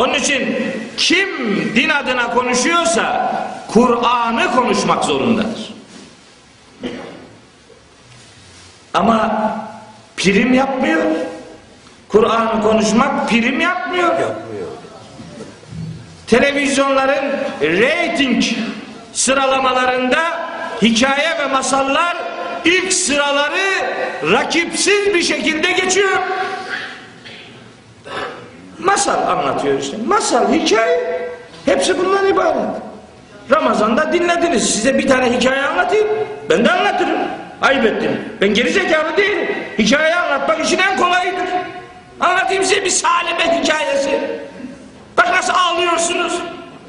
Onun için kim din adına konuşuyorsa Kur'an'ı konuşmak zorundadır. Ama prim yapmıyor. Kur'an'ı konuşmak prim yapmıyor. Yapmıyor. Televizyonların reyting sıralamalarında hikaye ve masallar ilk sıraları rakipsiz bir şekilde geçiyor. Masal anlatıyor işte. Masal, hikaye. Hepsi bundan ibaret. Ramazan'da dinlediniz. Size bir tane hikaye anlatayım. Ben de anlatırım. Ayıp ettim. Ben geri zekalı değilim. Hikaye anlatmak işin en kolayıdır. Anlatayım size bir salime hikayesi. Bak nasıl ağlıyorsunuz.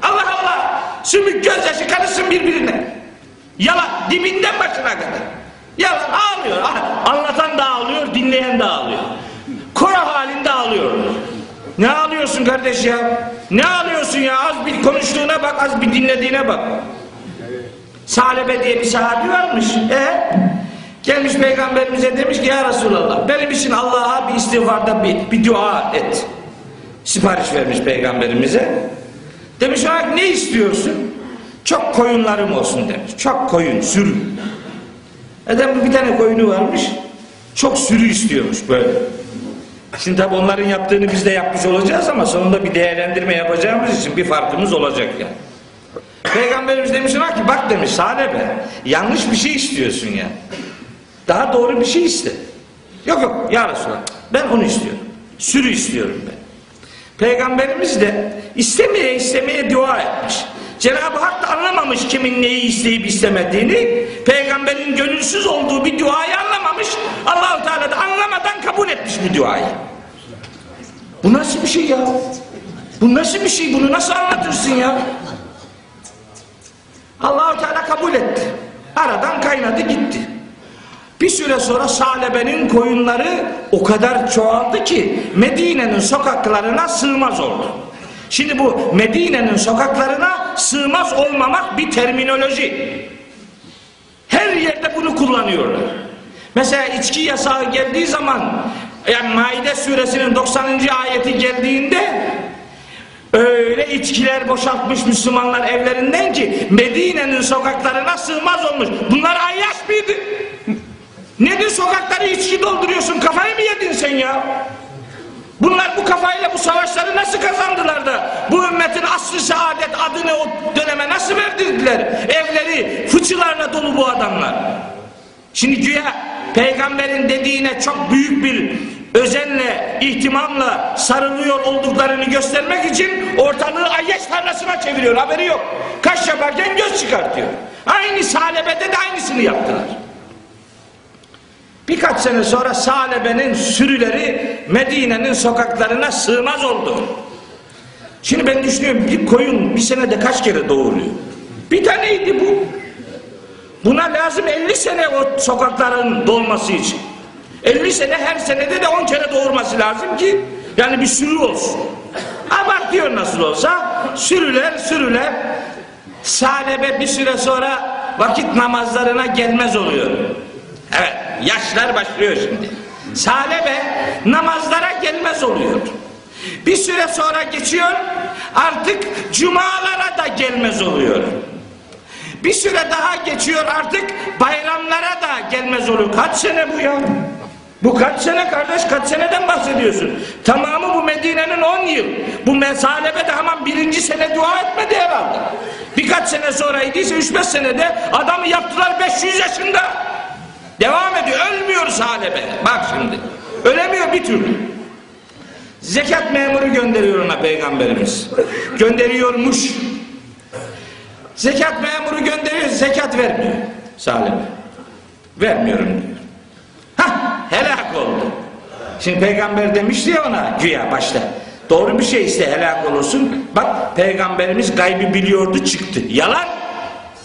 Allah Allah. Sümük gözyaşı karışsın birbirine. Yalan dibinden başına kadar. Yalan ağlıyor. Ah, Anlatan da ağlıyor, dinleyen de ağlıyor. Kora halinde ağlıyor. Ne ağlıyorsun kardeş ya? Ne ağlıyorsun ya? Az bir konuştuğuna bak, az bir dinlediğine bak. Salebe diye bir sahabi varmış. E gelmiş peygamberimize demiş ki ya Resulallah benim için Allah'a bir istiğfarda bir, bir dua et. Sipariş vermiş peygamberimize. Demiş ona ne istiyorsun? Çok koyunlarım olsun demiş. Çok koyun, sürü. Adam bir tane koyunu varmış. Çok sürü istiyormuş böyle. Şimdi tabi onların yaptığını biz de yapmış olacağız ama sonunda bir değerlendirme yapacağımız için bir farkımız olacak yani. Peygamberimiz demiş ona ki bak demiş Sade be yanlış bir şey istiyorsun ya. Daha doğru bir şey iste. Yok yok ya Resulallah ben onu istiyorum. Sürü istiyorum ben. Peygamberimiz de istemeye istemeye dua etmiş. Cenab-ı Hak da anlamamış kimin neyi isteyip istemediğini. Peygamberin gönülsüz olduğu bir duayı anlamamış. Allahu Teala da anlamadan kabul etmiş bu duayı. Bu nasıl bir şey ya? Bu nasıl bir şey? Bunu nasıl anlatırsın ya? Allahu Teala kabul etti. Aradan kaynadı gitti. Bir süre sonra Salebe'nin koyunları o kadar çoğaldı ki Medine'nin sokaklarına sığmaz oldu. Şimdi bu Medine'nin sokaklarına sığmaz olmamak bir terminoloji. Her yerde bunu kullanıyorlar. Mesela içki yasağı geldiği zaman yani Maide suresinin 90. ayeti geldiğinde öyle içkiler boşaltmış Müslümanlar evlerinden ki Medine'nin sokaklarına sığmaz olmuş. Bunlar ayyaş mıydı? Nedir sokakları içki dolduruyorsun? Kafayı mı yedin sen ya? Bunlar bu kafayla bu savaşları nasıl kazandılar da bu ümmetin aslı saadet adını o döneme nasıl verdirdiler? Evleri fıçılarla dolu bu adamlar. Şimdi güya peygamberin dediğine çok büyük bir özenle, ihtimamla sarılıyor olduklarını göstermek için ortalığı ayyaş tarlasına çeviriyor. Haberi yok. Kaş yaparken göz çıkartıyor. Aynı salebede de aynısını yaptılar. Birkaç sene sonra Salebe'nin sürüleri Medine'nin sokaklarına sığmaz oldu. Şimdi ben düşünüyorum bir koyun bir senede kaç kere doğuruyor? Bir taneydi bu. Buna lazım 50 sene o sokakların dolması için. 50 sene her senede de 10 kere doğurması lazım ki yani bir sürü olsun. Abartıyor nasıl olsa sürüler sürüler Salebe bir süre sonra vakit namazlarına gelmez oluyor. Evet yaşlar başlıyor şimdi. Salebe namazlara gelmez oluyor. Bir süre sonra geçiyor artık cumalara da gelmez oluyor. Bir süre daha geçiyor artık bayramlara da gelmez oluyor. Kaç sene bu ya? Bu kaç sene kardeş kaç seneden bahsediyorsun? Tamamı bu Medine'nin 10 yıl. Bu mesalebe de hemen birinci sene dua etmedi herhalde. Birkaç sene sonraydıysa 3-5 senede adamı yaptılar 500 yaşında. Devam ediyor. Ölmüyor salebe. Bak şimdi. Ölemiyor bir türlü. Zekat memuru gönderiyor ona peygamberimiz. Gönderiyormuş. Zekat memuru gönderiyor. Zekat vermiyor. Salebe. Vermiyorum diyor. Hah helak oldu. Şimdi peygamber demişti ya ona güya başta. Doğru bir şey iste helak olursun. Bak peygamberimiz gaybı biliyordu çıktı. Yalan.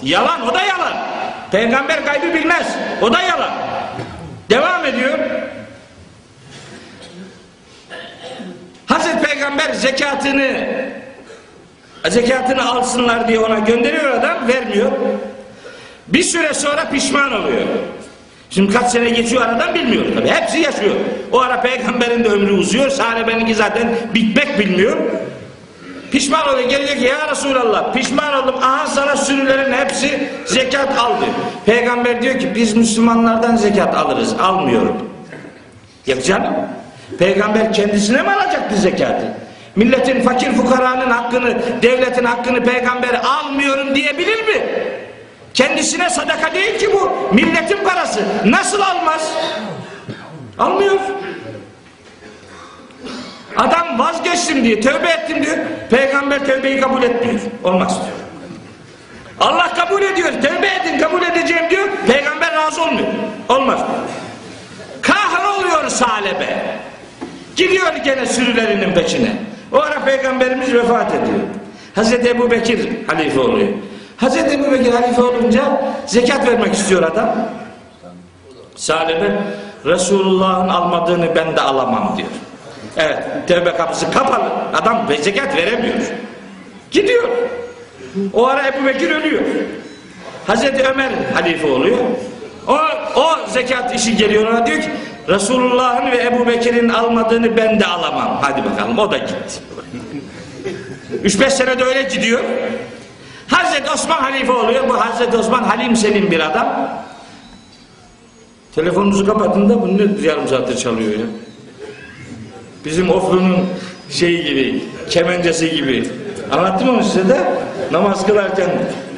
Yalan o da yalan. Peygamber gaybı bilmez. O da yalan. Devam ediyor. Hazreti Peygamber zekatını zekatını alsınlar diye ona gönderiyor adam vermiyor. Bir süre sonra pişman oluyor. Şimdi kaç sene geçiyor aradan bilmiyoruz tabi. Hepsi yaşıyor. O ara peygamberin de ömrü uzuyor. Sahabeninki zaten bitmek bilmiyor. Pişman oluyor. Gelecek ya Resulallah pişman oldum. Aha sana sürülerin hepsi zekat aldı. Peygamber diyor ki biz Müslümanlardan zekat alırız. Almıyorum. Ya canım. Peygamber kendisine mi alacaktı zekatı? Milletin fakir fukaranın hakkını, devletin hakkını peygamber almıyorum diyebilir mi? Kendisine sadaka değil ki bu. Milletin parası. Nasıl almaz? Almıyor. Adam vazgeçtim diye, tövbe ettim diyor. Peygamber tövbeyi kabul etmiyor. Olmaz diyor. Allah kabul ediyor. Tövbe edin kabul edeceğim diyor. Peygamber razı olmuyor. Olmaz diyor. Kahroluyor salebe. Gidiyor gene sürülerinin peşine. O ara peygamberimiz vefat ediyor. Hazreti Ebu Bekir halife oluyor. Hazreti Ebu Bekir halife olunca zekat vermek istiyor adam. Salebe Resulullah'ın almadığını ben de alamam diyor. Evet tevbe kapısı kapalı. Adam zekat veremiyor. Gidiyor. O ara Ebu Bekir ölüyor. Hazreti Ömer halife oluyor. O, o zekat işi geliyor ona diyor ki Resulullah'ın ve Ebu Bekir'in almadığını ben de alamam. Hadi bakalım o da gitti. 3-5 sene de öyle gidiyor. Hazreti Osman halife oluyor. Bu Hazreti Osman halim selim bir adam. Telefonunuzu kapatın da bu ne yarım saattir çalıyor ya. Bizim Oflu'nun şeyi gibi, kemencesi gibi. Anlattım onu size de. Namaz kılarken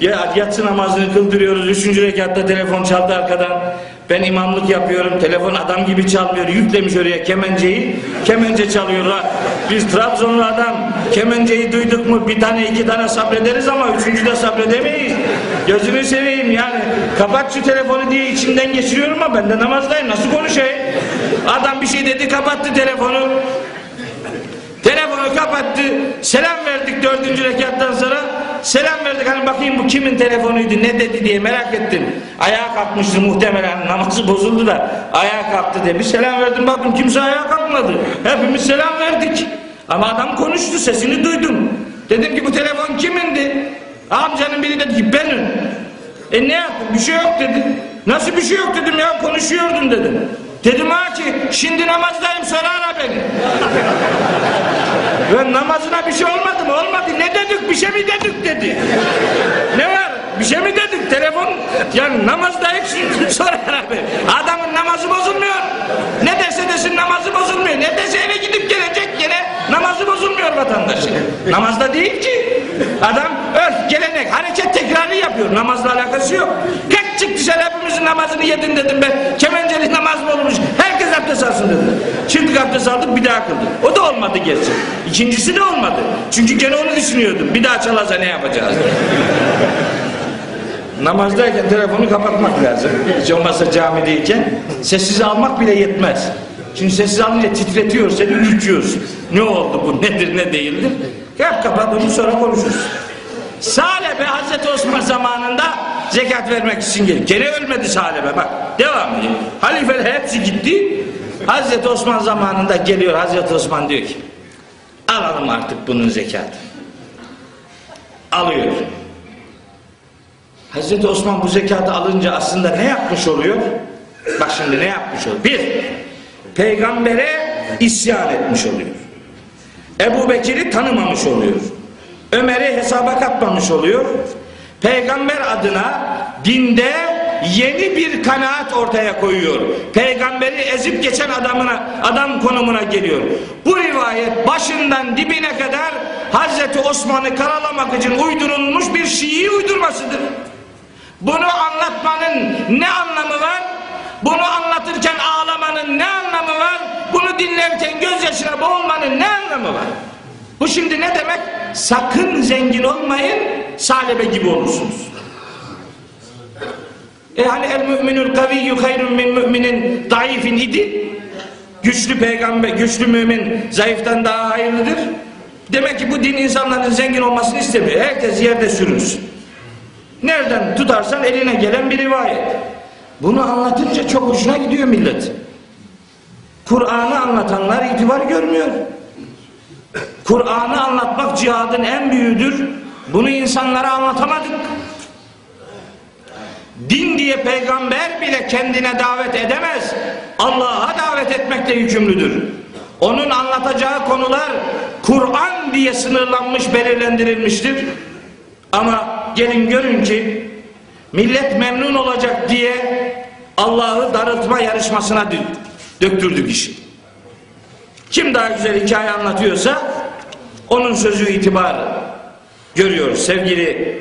ya yatsı namazını kıldırıyoruz. Üçüncü rekatta telefon çaldı arkadan. Ben imamlık yapıyorum. Telefon adam gibi çalmıyor. Yüklemiş oraya kemenceyi. Kemence çalıyorlar. Biz Trabzonlu adam kemenceyi duyduk mu bir tane iki tane sabrederiz ama üçüncüde sabredemeyiz. Gözünü seveyim yani. Kapat şu telefonu diye içinden geçiriyorum ama ben de namazdayım. Nasıl konuşayım? Adam bir şey dedi kapattı telefonu. Telefonu kapattı. Selam verdik dördüncü rekattan sonra. Selam verdik hani bakayım bu kimin telefonuydu ne dedi diye merak ettim. Ayağa kalkmıştı muhtemelen namazı bozuldu da ayağa kalktı demiş. Selam verdim baktım kimse ayağa kalkmadı. Hepimiz selam verdik. Ama adam konuştu sesini duydum. Dedim ki bu telefon kimindi? Amcanın biri dedi ki benim. E ne yaptın? Bir şey yok dedi. Nasıl bir şey yok dedim ya konuşuyordun dedim. Dedim ha ki şimdi namazdayım sonra ara beni. Ve namazına bir şey olmadı mı? Olmadı. Ne dedik? Bir şey mi dedik dedi. Ne var? Bir şey mi dedik? Telefon yani namazdayım şimdi sonra ara beni. Adamın namazı bozulmuyor. Ne dese desin namazı bozulmuyor. Ne dese eve gidip gelecek gene namazı vatandaşın. Namazda değil ki. Adam örf, gelenek, hareket tekrarı yapıyor. Namazla alakası yok. Kalk çık dışarı namazını yedin dedim ben. Kemenceli namaz mı olmuş? Herkes abdest alsın dedim. Çıktık abdest aldık bir daha kıldık. O da olmadı gerçi. İkincisi de olmadı. Çünkü gene onu düşünüyordum. Bir daha çalarsa ne yapacağız? Namazdayken telefonu kapatmak lazım. Hiç olmazsa camideyken sessiz almak bile yetmez. Çünkü sessiz alınca titretiyor seni ürküyorsun. Ne oldu bu nedir ne değildir? Yap kapat onu sonra konuşuruz. Salebe Hazreti Osman zamanında zekat vermek için geldi. Gene ölmedi Salebe bak devam ediyor. Halifeler hepsi gitti. Hazreti Osman zamanında geliyor Hazreti Osman diyor ki alalım artık bunun zekatı. Alıyor. Hazreti Osman bu zekatı alınca aslında ne yapmış oluyor? Bak şimdi ne yapmış oluyor? Bir, peygambere isyan etmiş oluyor. Ebu Bekir'i tanımamış oluyor. Ömer'i hesaba katmamış oluyor. Peygamber adına dinde yeni bir kanaat ortaya koyuyor. Peygamberi ezip geçen adamına adam konumuna geliyor. Bu rivayet başından dibine kadar Hazreti Osman'ı karalamak için uydurulmuş bir Şii uydurmasıdır. Bunu anlatmanın ne anlamı var? Bunu anlatırken ağlamanın ne anlamı var? Bunu dinlerken gözyaşına boğulmanın ne anlamı var? Bu şimdi ne demek? Sakın zengin olmayın, salebe gibi olursunuz. E hani el müminul kaviyyü hayrun min müminin daifin idi. Güçlü peygamber, güçlü mümin zayıftan daha hayırlıdır. Demek ki bu din insanların zengin olmasını istemiyor. Herkes yerde sürünsün. Nereden tutarsan eline gelen bir rivayet. Bunu anlatınca çok hoşuna gidiyor millet. Kur'an'ı anlatanlar itibar görmüyor. Kur'an'ı anlatmak cihadın en büyüğüdür. Bunu insanlara anlatamadık. Din diye peygamber bile kendine davet edemez. Allah'a davet etmekle yükümlüdür. Onun anlatacağı konular Kur'an diye sınırlanmış, belirlendirilmiştir. Ama gelin görün ki millet memnun olacak diye Allah'ı darıltma yarışmasına dö- döktürdük işi. Kim daha güzel hikaye anlatıyorsa onun sözü itibarı görüyoruz sevgili